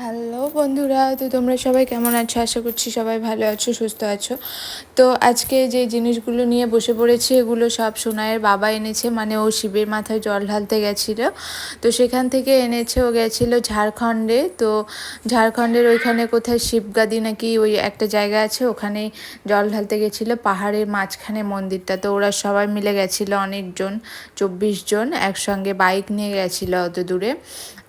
Hello বন্ধুরা, তো তোমরা সবাই কেমন আছো? আশা করছি সবাই ভালো আছো, সুস্থ আছো। তো আজকে যে জিনিসগুলো নিয়ে বসে পড়েছি, এগুলো সব সোনায়ের বাবা এনেছে মানে ও শিবের মাথায় জল ঢালতে গেছিল। তো সেখান থেকে এনেছে, ও গেছিল ঝাড়খণ্ডে। তো ঝাড়খণ্ডের ওইখানে কোথায় শিবগাদি নাকি ওই একটা জায়গা আছে ওখানে জল ঢালতে গেছিল, পাহাড়ের মাঝখানে মন্দিরটা। তো ওরা সবাই মিলে গেছিল, অনেকজন, চব্বিশ জন একসঙ্গে বাইক নিয়ে গেছিল অত দূরে।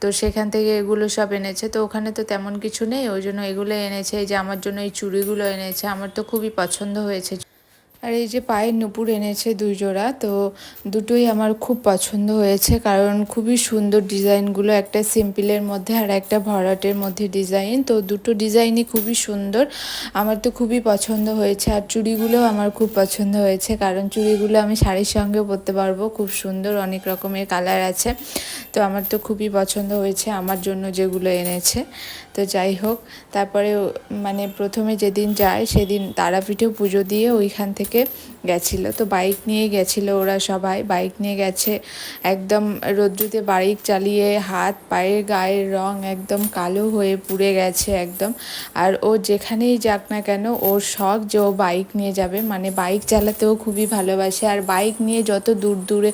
তো সেখান থেকে এগুলো সব এনেছে। তো ওখানে তো তেমন কিছু নেই, ওই জন্য এগুলো এনেছে যে আমার জন্য এই চুড়িগুলো এনেছে, আমার তো খুবই পছন্দ হয়েছে। আর এই যে পায়ের নুপুর এনেছে দুই জোড়া, তো দুটোই আমার খুব পছন্দ হয়েছে, কারণ খুবই সুন্দর ডিজাইনগুলো, একটা সিম্পলের মধ্যে আর একটা ভরাটের মধ্যে ডিজাইন, তো দুটো ডিজাইনই খুবই সুন্দর, আমার তো খুবই পছন্দ হয়েছে, আর চুড়িগুলো আমার খুব পছন্দ হয়েছে, কারণ চুড়িগুলো আমি শাড়ির সঙ্গে পরতে পারব, খুব সুন্দর, অনেক রকমের কালার আছে। তো আমার তো খুবই পছন্দ হয়েছে, আমার জন্য যেগুলো এনেছে। তো যাই হোক, তারপরে মানে প্রথমে যেদিন যায় সেদিন তারাপীঠেও পুজো দিয়ে ওইখান থেকে গেছিল। তো বাইক নিয়ে গেছিল ওরা সবাই। বাইক নিয়ে গেছে, একদম রোদ্রুতে বাইক চালিয়ে হাত, পায়ের গায়ের রং একদম কালো হয়ে পুড়ে গেছে একদম। আর ও যেখানেই যাক না কেন, ওর শখ যে ও বাইক নিয়ে যাবে। মানে বাইক চালাতেও খুবই ভালোবাসে। আর বাইক নিয়ে যত দূর দূরে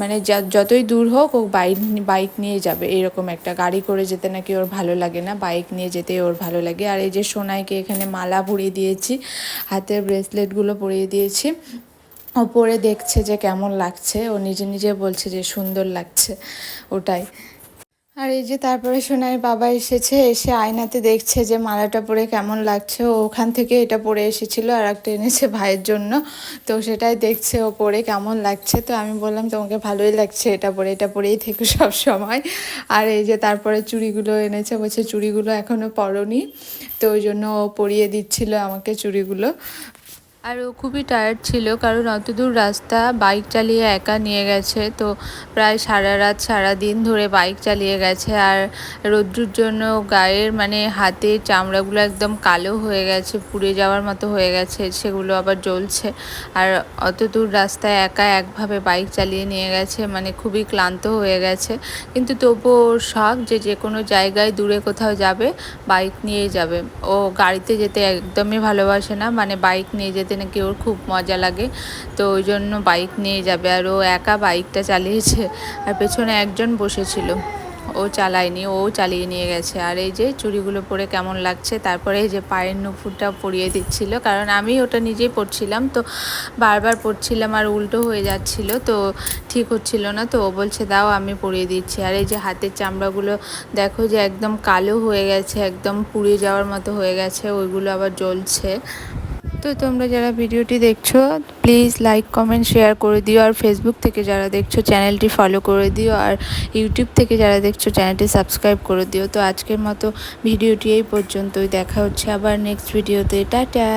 মানে যতই দূর হোক, ও বাইক বাইক নিয়ে যাবে, এরকম একটা। গাড়ি করে যেতে নাকি ওর ভালো লাগে না বাইক নিয়ে যেতে ওর ভালো লাগে। আর এই যে সোনাইকে এখানে মালা পরিয়ে দিয়েছি, হাতের ব্রেসলেটগুলো পরিয়ে দিয়েছি ও পরে দেখছে যে কেমন লাগছে, ও নিজে নিজে বলছে যে সুন্দর লাগছে, ওটাই। আর এই যে তারপরে সোনাই বাবা এসেছে, এসে আয়নাতে দেখছে যে মালাটা পরে কেমন লাগছে। ও ওখান থেকে এটা পরে এসেছিল আর একটা এনেছে ভাইয়ের জন্য। তো সেটাই দেখছে ও পরে কেমন লাগছে। তো আমি বললাম, তোমাকে ভালোই লাগছে এটা পরে, এটা পরেই থেকে সব সময়। আর এই যে তারপরে চুড়িগুলো এনেছে, বলছে চুড়িগুলো এখনও পরনি। তো ওই জন্য ও পরিয়ে দিচ্ছিল আমাকে চুড়িগুলো। আর ও খুবই টায়ার্ড ছিল কারণ অত দূর রাস্তা বাইক চালিয়ে একা নিয়ে গেছে। তো প্রায় সারা রাত, সারা দিন ধরে বাইক চালিয়ে গেছে আর রৌদ্রুর জন্য গায়ের মানে হাতের চামড়াগুলো একদম কালো হয়ে গেছে, পুড়ে যাওয়ার মতো হয়ে গেছে, সেগুলো আবার জ্বলছে। আর অত দূর রাস্তায় একা একভাবে বাইক চালিয়ে নিয়ে গেছে মানে খুবই ক্লান্ত হয়ে গেছে। কিন্তু তবুও ওর শখ যে যে কোনো জায়গায় দূরে কোথাও যাবে বাইক নিয়েই যাবে। ও গাড়িতে যেতে একদমই ভালোবাসে না মানে বাইক নিয়ে যেতে নাকি ওর খুব মজা লাগে। তো ওই জন্য বাইক নিয়ে যাবে। আর ও একা বাইকটা চালিয়েছে। আর পেছনে একজন বসেছিল। ও চালায়নি, ও চালিয়ে নিয়ে গেছে। আর এই যে চুড়িগুলো পরে কেমন লাগছে, তারপরে এই যে পায়ের নুপুরটা পরিয়ে দিচ্ছিল। কারণ আমি ওটা নিজেই পড়ছিলাম তো বারবার পড়ছিলাম আর উল্টো হয়ে যাচ্ছিল। তো ঠিক হচ্ছিল না। তো ও বলছে, দাও, আমি পরিয়ে দিচ্ছি। আর এই যে হাতের চামড়াগুলো, দেখো যে একদম কালো হয়ে গেছে, একদম পুড়ে যাওয়ার মতো হয়ে গেছে। ওইগুলো আবার জ্বলছে। তো তোমরা যারা ভিডিওটি দেখছ প্লিজ লাইক কমেন্ট শেয়ার করে দিও। আর ফেসবুক থেকে যারা দেখছ চ্যানেলটি ফলো করে দিও। আর ইউটিউব থেকে যারা দেখছ চ্যানেলটি সাবস্ক্রাইব করে দিও। তো আজকের মতো ভিডিওটি এই পর্যন্তই। দেখা হচ্ছে আবার নেক্সট ভিডিওতে টাটা!